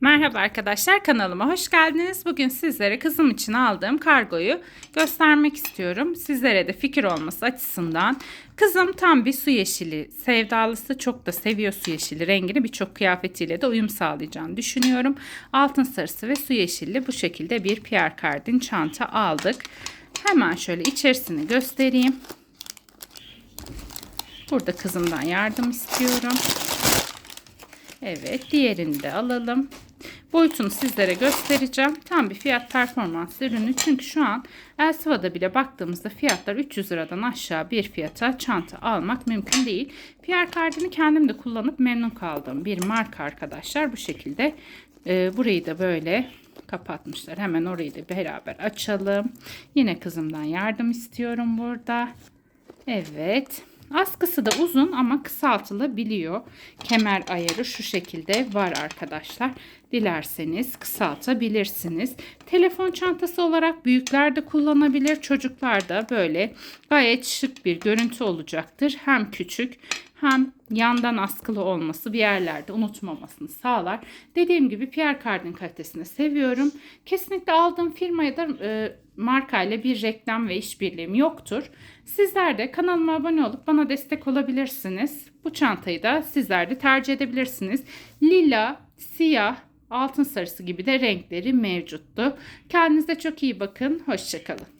Merhaba arkadaşlar kanalıma hoş geldiniz. Bugün sizlere kızım için aldığım kargoyu göstermek istiyorum. Sizlere de fikir olması açısından. Kızım tam bir su yeşili sevdalısı çok da seviyor su yeşili rengini birçok kıyafetiyle de uyum sağlayacağını düşünüyorum. Altın sarısı ve su yeşilli bu şekilde bir Pierre Cardin çanta aldık. Hemen şöyle içerisini göstereyim. Burada kızımdan yardım istiyorum. Evet diğerini de alalım. Boyutunu sizlere göstereceğim. Tam bir fiyat performans ürünü. Çünkü şu an Elsiva'da bile baktığımızda fiyatlar 300 liradan aşağı bir fiyata çanta almak mümkün değil. Pierre Cardin'i kendim de kullanıp memnun kaldığım bir marka arkadaşlar. Bu şekilde e, burayı da böyle kapatmışlar. Hemen orayı da beraber açalım. Yine kızımdan yardım istiyorum burada. Evet. Askısı da uzun ama kısaltılabiliyor. Kemer ayarı şu şekilde var arkadaşlar. Dilerseniz kısaltabilirsiniz. Telefon çantası olarak büyükler de kullanabilir. Çocuklar da böyle gayet şık bir görüntü olacaktır. Hem küçük hem yandan askılı olması bir yerlerde unutmamasını sağlar. Dediğim gibi Pierre Cardin kalitesini seviyorum. Kesinlikle aldığım firmaya da e, markayla bir reklam ve işbirliğim yoktur. Sizler de kanalıma abone olup bana destek olabilirsiniz. Bu çantayı da sizler de tercih edebilirsiniz. Lila, siyah, altın sarısı gibi de renkleri mevcuttu. Kendinize çok iyi bakın. Hoşçakalın.